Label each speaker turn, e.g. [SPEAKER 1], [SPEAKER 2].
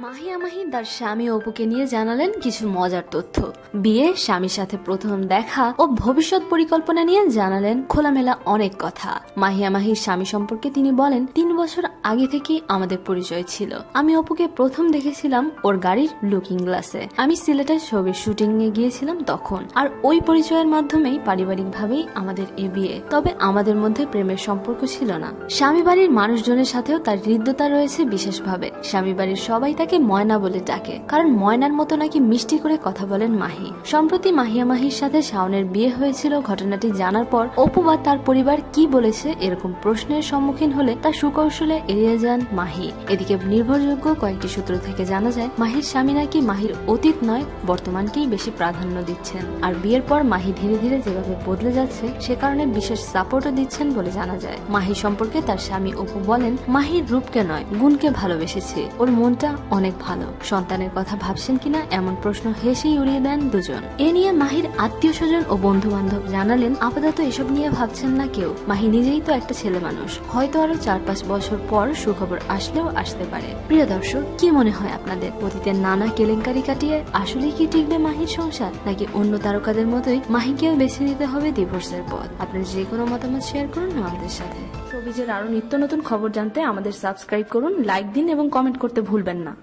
[SPEAKER 1] মাহিয়া মাহি তার স্বামী অপুকে নিয়ে জানালেন কিছু মজার তথ্য। বিয়ে, স্বামীর সাথে প্রথম দেখা ও ভবিষ্যৎ পরিকল্পনা নিয়ে জানালেন খোলামেলা অনেক কথা। মাহিয়া মাহির স্বামী সম্পর্কে তিনি বলেন, তিন বছর আগে থেকেই আমাদের পরিচয় ছিল। আমি অপুকে প্রথম দেখেছিলাম ওর গাড়ির লুকিং গ্লাসে আমি সিলেটের ছবির শুটিং এ গিয়েছিলাম তখন। আর ওই পরিচয়ের মাধ্যমেই পারিবারিক ভাবেই আমাদের এ বিয়ে। তবে আমাদের মধ্যে প্রেমের সম্পর্ক ছিল না। স্বামী বাড়ির মানুষজনের সাথেও তার হৃদ্যতা রয়েছে বিশেষভাবে। স্বামী বাড়ির সবাই তাকে ময়না বলে ডাকে, কারণ ময়নার মতো নাকি মিষ্টি করে কথা বলেন মাহি। সম্প্রতি মাহিয়া মাহির সাথে শাওনের বিয়ে হয়েছিল, ঘটনাটি জানার পর অপু বা তার পরিবার কি বলেছে এরকম প্রশ্নের সম্মুখীন হলে তা সুকৌশলে এড়িয়ে যান মাহি। এদিকে নির্ভরযোগ্য কয়েকটি সূত্র থেকে জানা যায়, মাহির স্বামী নাকি মাহির অতীত নয়, বর্তমানকেই বেশি প্রাধান্য দিচ্ছেন। আর বিয়ের পর মাহি ধীরে ধীরে যেভাবে বদলে যাচ্ছে, সে কারণে বিশেষ সাপোর্টও দিচ্ছেন বলে জানা যায়। মাহি সম্পর্কে তার স্বামী অপু বলেন, মাহির রূপকে নয়, গুণকে ভালোবেসেছে। ওর মনটা অনেক ভালো। সন্তানের কথা ভাবছেন কিনা এমন প্রশ্ন হেসেই উড়িয়ে দেন দুজন। এ নিয়ে মাহির আত্মীয় স্বজন ও বন্ধু বান্ধব জানালেন, আপাতত এসব নিয়ে ভাবছেন না কেউ। মাহি নিজেই তো একটা ছেলে মানুষ। হয়তো আরও চার পাঁচ বছর পর সুখবর আসলেও আসতে পারে। প্রিয় দর্শক, কি মনে হয় আপনাদের? অতীতের নানা কেলেঙ্কারি কাটিয়ে আসলেই কি টিকবে মাহির সংসার? নাকি অন্য তারকাদের মতোই মাহিকেও বেছে নিতে হবে ডিভোর্সের পথ? আপনার যে কোনো মতামত শেয়ার করুন আমাদের সাথে।
[SPEAKER 2] শোবিজের আরও নিত্য নতুন খবর জানতে আমাদের সাবস্ক্রাইব করুন লাইক দিন এবং কমেন্ট করতে ভুলবেন না।